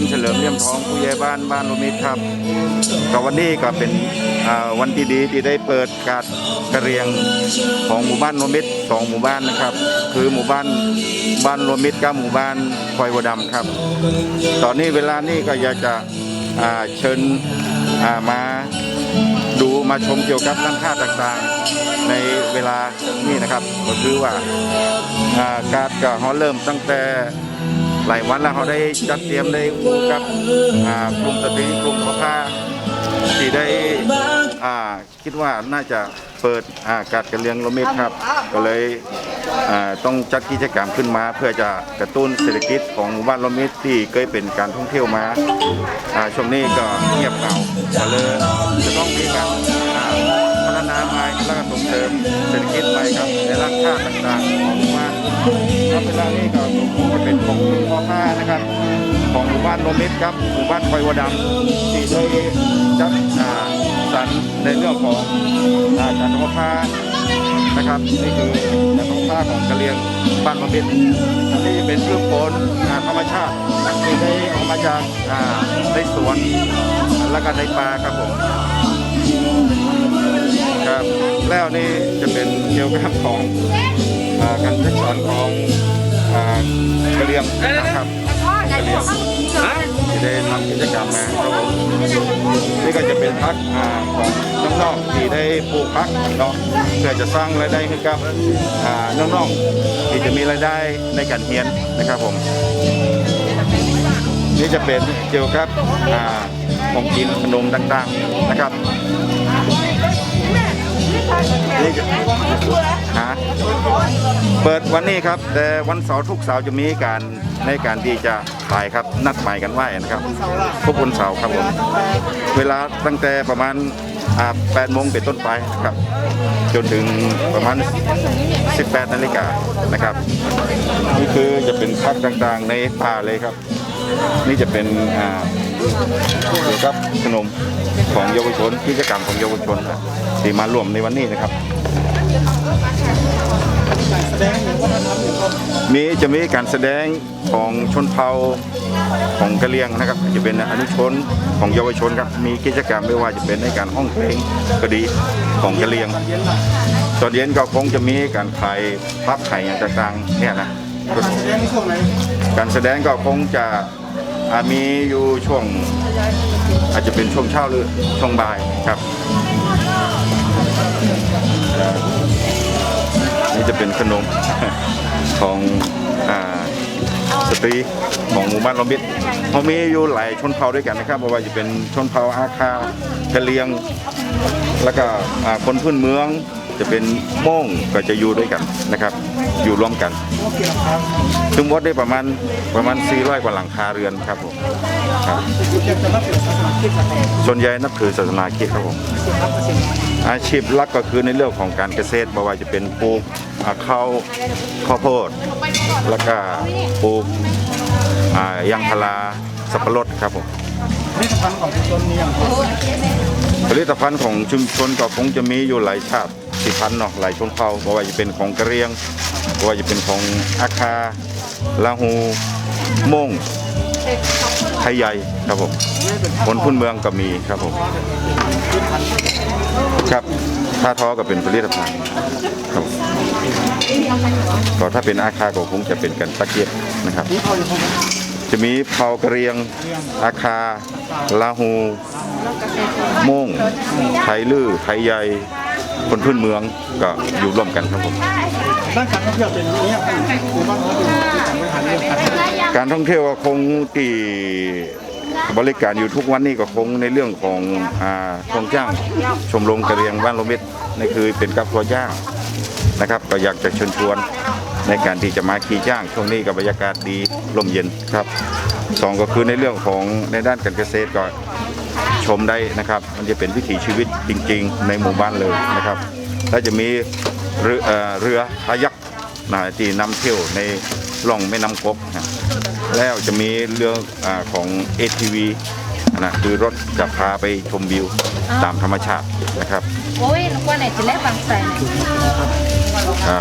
ลเฉลิมเลี่ยมทองผู้ใหญ่บ้านบ้านโรมิตครับก็วันนี้ก็เป็นวันที่ดีที่ได้เปิดการกระเรียงของหมู่บ้านโรมิตสองหมู่บ้านนะครับ คือหมู่บ้านบ้านโรมิตกับหมู่บ้านคอยวัวดำครับ ตอนนี้เวลานี้ก็อยากจะเชิญมาดูมาชมเกี่ยวกับร้านค้าต่างๆ ในเวลานี้นะครับ ก็คือว่าการก็เขาเริ่มตั้งแต่ หลายวันแล้วเขาได้จัดเตรียมได้คู่กับกลุ่มสตรีกลุ่มพ่อค้าที่ได้คิดว่าน่าจะเปิดอาการกระเลี้ยงโรมิตครับ ก็เลยต้องจัดกิจกรรมขึ้นมา เพื่อจะกระตุ้นเศรษฐกิจของหมู่บ้านโรมิตที่เคยเป็นการท่องเที่ยวมาช่วงนี้ก็เงียบเหงาก็เลยจะต้องมีการอ่าพัฒนาใหม่แล้วก็ส่งเสริมเศรษฐกิจใหม่ครับในร้านค้าต่างๆ ครับเวลานี้ก็คงจะเป็นของพ่อค้านะครับ ของหมู่บ้านโรมิตครับหมู่บ้านคอยวดำที่ได้จัดสรรในเรื่องของอาการทอผ้านะครับนี่คือการทอผ้าของกะเหรียงบ้านโรมิตที่เป็นพืชผลอ่าธรรมชาติที่ได้ออกมาจากในสวนและก็ในป่าครับผมครับแล้วนี่จะเป็นเกี่ยวกับของ อ่าการศึกษาของอ่ากะเหรียงนะครับที่ได้ทำกิจกรรมมาครับผมนี่ก็จะเป็นพักอ่าของน้องๆที่ได้ปลูกพักเนาะเพื่อจะสร้างรายได้ให้กับอ่าน้องๆที่จะมีรายได้ในการเรียนนะครับผมนี่จะเป็นเกี่ยวกับอ่าของกินขนมต่างๆนะครับ นี่จะเปิดวันนี้ครับ แต่วันเสาร์ทุกเสาร์จะมีการในการที่จะถ่ายครับนัดหมายกันไว้นะครับทุกวันเสาร์ครับผมเวลาตั้งแต่ประมาณ8โมงเป็นต้นไปนะครับ จนถึงประมาณ 18 นาฬิกานะครับ นี่คือจะเป็นพักต่างๆในป่าเลยครับ นี่จะเป็นอ่าเกี่ยวกับขนมของเยาวชนกิจกรรมของเยาวชนที่มาร่วมในวันนี้นะครับ มีจะมีการแสดงของชนเผ่าของกะเหรี่ยงนะครับ จะเป็นอนุชนของเยาวชนครับมีกิจกรรมไม่ว่าจะเป็นในการห้องเพลงก็ดีของกะเหรี่ยง ตอนเย็นก็คงจะมีการขายพับไข่อย่างต่างๆเนี่ยนะ การแสดงก็คงจะอ่ามีอยู่ช่วง อาจจะเป็นช่วงเช้าหรือช่วงบ่ายครับนี่จะเป็นขนม ของอาสตรีของหมู่บ้านลอมบิดเขามีอยู่หลายชนเผ่าด้วยกันนะครับไม่ว่าจะเป็นชนเผ่าอาคากะเหรียง แล้วก็อ่าคนพื้นเมือง จะเป็นโม่งก็จะอยู่ด้วยกันนะครับ อยู่ร่วมกันทั้งหมดได้ประมาณประมาณ 400 กว่าหลังคาเรือนครับผมครับส่วนใหญ่นับถือศาสนาคริสต์ครับผมอาชีพหลักก็คือในเรื่องของการเกษตรไม่ว่าจะเป็นปลูกอ่าข้าวข้าวโพด แล้วก็ปลูกอ่ายางพาราสับปะรดครับผมผลิตภัณฑ์ของชุมชนนี่อย่างผลิตภัณฑ์ของชุมชนก็คงจะมีอยู่หลายชาติ สิพันธ์เนาะหลายชนเผ่าไม่ว่าจะเป็นของกะเรียงไม่ว่าจะเป็นของอาคาลาหูม่งไทยใหญ่ครับผมคนพื้นเมืองก็มีครับผมครับผ้าทอก็เป็นผลิตภัณฑ์ครับผมก็ถ้าเป็นอาคาก็คงจะเป็นกันตะเกียบนะครับ จะมีเผากระเรียงอาคาลาหูม่งไทยลื้อไทยใหญ่ คนพื้นเมืองก็อยู่ร่วมกันครับผมด้านการท่องเที่ยวเป็นอย่างนี้ครับหมู่บ้านเขาเป็นที่การบริหารเรื่องการท่องเที่ยวการท่องเที่ยวก็คงที่บริการอยู่ทุกวันนี้ก็คงในเรื่องของอ่าทองจ้างชมรมกระเรียงบ้านโรมิตนี่คือเป็นกับตัวจ้างนะครับ ก็อยากจะเชิญชวนในการที่จะมาขี่จ้าง ช่วงนี้กับบรรยากาศดีลมเย็นครับสองก็คือในเรื่องของในด้านการเกษตรก็ ชมได้นะครับ มันจะเป็นวิถีชีวิตจริง ๆ ในหมู่บ้านเลยนะครับแล้วจะมีเรือเอ่อเรือพายักนะที่นำเที่ยวในล่องแม่น้ำกบนะแล้วจะมีเรืออาของ ATV นะคือรถจะพาไปชมวิวตามธรรมชาตินะครับ Ôi, nó qua này chỉ lấy bằng sài này.